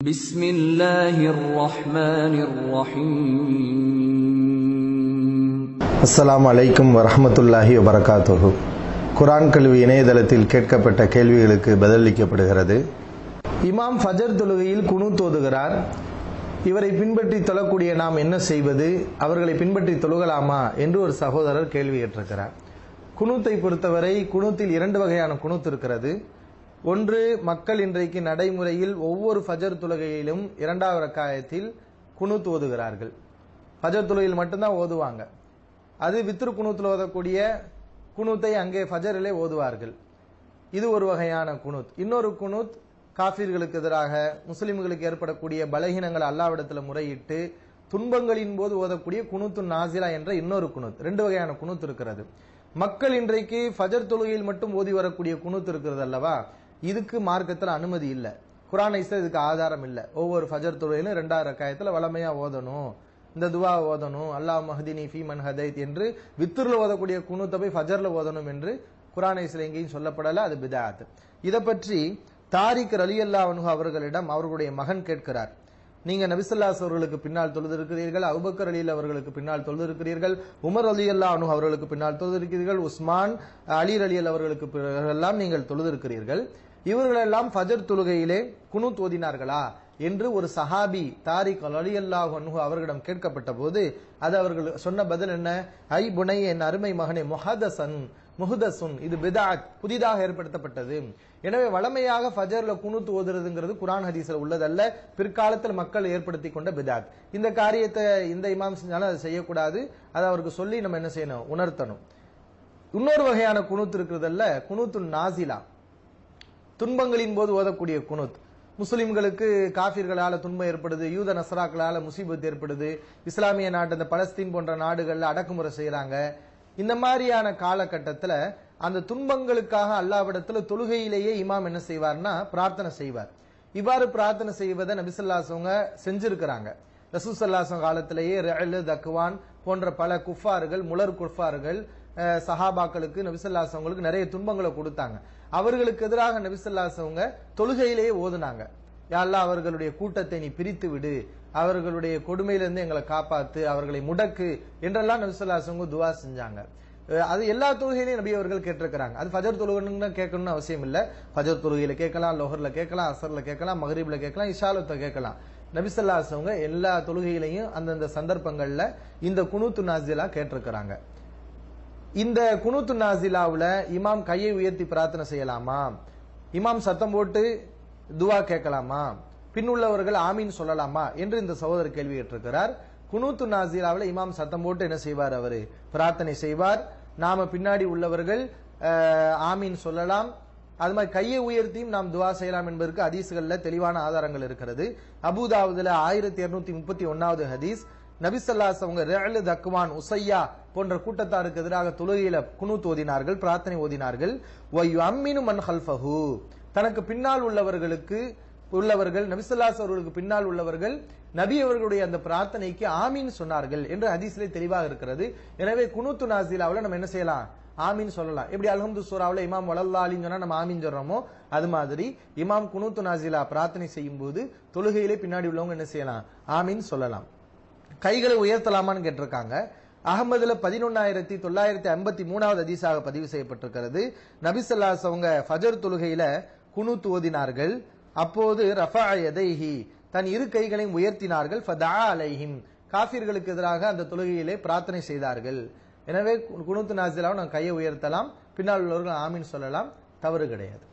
بسم الله الرحمن الرحيم அஸ்ஸலாமு அலைக்கும் வரஹ்மத்துல்லாஹி வபரகாத்துஹு குரான் கல்வி இணையதளத்தில் கேட்கப்பட்ட கேள்விகளுக்கு பதிலளிக்கப்படுகிறது இமாம் ஃபஜர் தொழுகையில் குனு தோதுகிறார் இவரை பின்பற்றி தொழக்கூடிய நாம் என்ன செய்வது அவர்களை பின்பற்றி தொழுகலாமா என்று ஒரு சகோதரர் கேள்வி கேட்டிருக்கிறார் குனூத்தை பொறுத்தவரை குனூத்தில் இரண்டு வகையான குனூத் இருக்கிறது ஒன்று மக்கள் இன்றைக்கு நடைமுறையில் ஒவ்வொரு ஃபஜர் தொழுகையிலும் இரண்டாவது ரக்காயத்தில் குனூத் ஓதுகிறார்கள் ஃபஜர் தொழுகையில் மட்டும்தான் ஓதுவாங்க. அது வித்ரு குணூத்தில் ஓதக்கூடிய குணூத்தை அங்கே ஃபஜரிலே ஓதுவார்கள். இது ஒரு வகையான குணூத் இன்னொரு குணூத் காஃபிர்களுக்கு எதிராக முஸ்லிம்களுக்கு ஏற்படக்கூடிய பலகீனங்கள் அல்லாவிடத்தில் முறையிட்டு துன்பங்களின் போது ஓதக்கூடிய குணுத்து நாசிலா என்ற இன்னொரு குணுத் ரெண்டு வகையான குணுத் இருக்கிறது. மக்கள் இன்றைக்கு ஃபஜர் தொழுகையில் மட்டும் ஓதி வரக்கூடிய குணுத் இருக்கிறது அல்லவா? இதுக்கு மார்க்கத்தில் அனுமதி இல்லை. குரான் இதுக்கு ஆதாரம் இல்லை. ஒவ்வொரு ஃபஜர் தொழுகையிலும் ரெண்டாயிரம் ரக்காயத்தில் வளமையாக ஓதணும். இந்த துவா ஓதணும். அல்லாஹ் மஹதினி ஃபீமன் ஹதைத் என்று வித்துரில் ஓதக்கூடிய குனூத்தை போய் ஃபஜரில் ஓதணும் என்று குரான் எங்கேயும் சொல்லப்படலை. அது பிதாத். இதை பற்றி தாரிக் அலி அல்லா அவர்களிடம் அவர்களுடைய மகன் கேட்கிறார். நீங்க நபிசல்லாஸ் அவர்களுக்கு பின்னால் தொழுதிருக்கிறீர்கள் அபுபக்கர் அலி அவர்களுக்கு பின்னால் தொழுதிருக்கிறீர்கள் உமர் அலி அல்லா அனு அவர்களுக்கு பின்னால் தொழுதிருக்கிறீர்கள் உஸ்மான் அலி அலியல் அவர்களுக்கு எல்லாம் நீங்கள் தொழுதிருக்கிறீர்கள். இவர்களெல்லாம் ஃபஜர் தொழுகையிலே குனு தோதினார்களா என்று ஒரு சஹாபி தாரிக் அலி அவர்களிடம் கேட்கப்பட்ட போது அது அவர்கள் சொன்ன பதில் என்ன? ஐ புனை என் அருமை மகனே முஹதசன் முஹதசுன் இது பிதாத் புதிதாக ஏற்படுத்தப்பட்டது. எனவே வளமையாக ஃபஜர்ல குனுத்து ஓதுறதுங்கிறது குரான் ஹதீஸ்ல உள்ளதல்ல பிற்காலத்தில் மக்கள் ஏற்படுத்தி கொண்ட பிதாத் இந்த காரியத்தை இந்த இமாம் செஞ்சாலும் அதை செய்யக்கூடாது. அதை அவருக்கு சொல்லி நம்ம என்ன செய்யணும்? உணர்த்தணும். இன்னொரு வகையான குனூத் இருக்கிறதல்ல குனூத்து நாசிலா. துன்பங்களின் போது ஓதக்கூடிய குனுத் முஸ்லிம்களுக்கு காபிர்களால துன்பம் ஏற்படுது யூத நசராக்களால முசீபத் ஏற்படுது இஸ்லாமிய நாட்டு இந்த பலஸ்தீன் போன்ற நாடுகள்ல அடக்குமுறை செய்யறாங்க இந்த மாதிரியான காலகட்டத்தில் அந்த துன்பங்களுக்காக அல்லாவிடத்தில் தொழுகையிலேயே இமாம் என்ன செய்வார்னா பிரார்த்தனை செய்வார். இவ்வாறு பிரார்த்தனை செய்வதை நபிசல்லாசவங்க செஞ்சிருக்கிறாங்க. ரசூசல்லாசம் காலத்திலேயே ரெலு தக்குவான் போன்ற பல குஃபார்கள் முலர் குஃபார்கள் சஹாபாக்களுக்கு நபிசல்லாசவங்களுக்கு நிறைய துன்பங்களை கொடுத்தாங்க. அவர்களுக்கு எதிராக நபிசல்லாசவங்க தொழுகையிலேயே ஓதுனாங்க. யாழ்லா அவர்களுடைய கூட்டத்தை நீ பிரித்து விடு. அவர்களுடைய கொடுமையிலிருந்து எங்களை காப்பாத்து அவர்களை முடக்கு என்றெல்லாம் நபிசல்லாசவங்க துவா செஞ்சாங்க. அது எல்லா தொழுகையிலையும் நபி அவர்கள் கேட்டிருக்கிறாங்க. அது ஃபஜர் தொழுகணும்னு கேட்கணும்னு அவசியம் இல்லை. ஃபஜர் தொழுகையில கேட்கலாம் லோஹர்ல கேட்கலாம் அசர்ல கேட்கலாம் மகரீப்ல கேட்கலாம் இஷாலத்தை கேட்கலாம். நபிசல்லாசவங்க எல்லா தொழுகையிலையும் அந்தந்த சந்தர்ப்பங்கள்ல இந்த குனூத்து நாசிலா கேட்டிருக்கிறாங்க. இந்த குனூத்து நாசிலாவில் இமாம் கையை உயர்த்தி பிரார்த்தனை செய்யலாமா? இமாம் சத்தம் போட்டு துவா கேட்கலாமா? பின்னுள்ளவர்கள் ஆமீன் சொல்லலாமா? என்று இந்த சகோதரர் கேள்வி கேட்டிருக்கிறார். குனூத்து நாசிலாவில் இமாம் சத்தம் போட்டு என்ன செய்வார் அவரு? பிரார்த்தனை செய்வார். நாம பின்னாடி உள்ளவர்கள் ஆமீன் சொல்லலாம். அது மாதிரி கையை உயர்த்தியும் நாம் துவா செய்யலாம் என்பதற்கு ஹதீஸ்களில் தெளிவான ஆதாரங்கள் இருக்கிறது. அபுதாவதுல ஆயிரத்தி இருநூத்தி முப்பத்தி ஒன்னாவது ஹதீஸ். நபிசல்லாஸ் அவங்க ரேலு தக்வான் உசையா போன்ற கூட்டத்தாருக்கு எதிராக தொழுகையில குனு ஓதினார்கள் பிரார்த்தனை ஓதினார்கள். அம்மினு மன் ஹல்ஃபஹு தனக்கு பின்னால் உள்ளவர்களுக்கு உள்ளவர்கள் நபிசல்லாஸ் அவர்களுக்கு பின்னால் உள்ளவர்கள் நபி அவர்களுடைய அந்த பிரார்த்தனைக்கு ஆமீன் சொன்னார்கள் என்று ஹதீஸ்லே தெளிவாக இருக்கிறது. எனவே குனூத்து நாசிலாவில் நம்ம என்ன செய்யலாம்? ஆமீன் சொல்லலாம். எப்படி அலஹமது சூறாவில் இமாம் வளல்லா சொன்னா நம்ம ஆமீன் சொல்றோமோ அது மாதிரி இமாம் குனூத்து நாசிலா பிரார்த்தனை செய்யும் போது தொழுகையிலே பின்னாடி உள்ளவங்க என்ன செய்யலாம்? ஆமீன் சொல்லலாம். கைகளை உயர்த்தலாமான்னு கேட்டிருக்காங்க. அகமதுல பதினொன்னாயிரத்தி தொள்ளாயிரத்தி ஐம்பத்தி மூணாவது அதிசாக பதிவு செய்யப்பட்டிருக்கிறது. நபிசல்லாஸ் அவங்க ஃபஜர் தொழுகையில குனு ஓதினார்கள் அப்போது ரஃபா எதைஹி தன் இரு கைகளையும் உயர்த்தினார்கள். ஃபதா அலைஹிம் காஃபிர்களுக்கு எதிராக அந்த தொழுகையிலே பிரார்த்தனை செய்தார்கள். எனவே குனுத்து நாசிலாவும் நாம் கையை உயர்த்தலாம். பின்னால் உள்ளவர்கள் ஆமீன் சொல்லலாம். தவறு கிடையாது.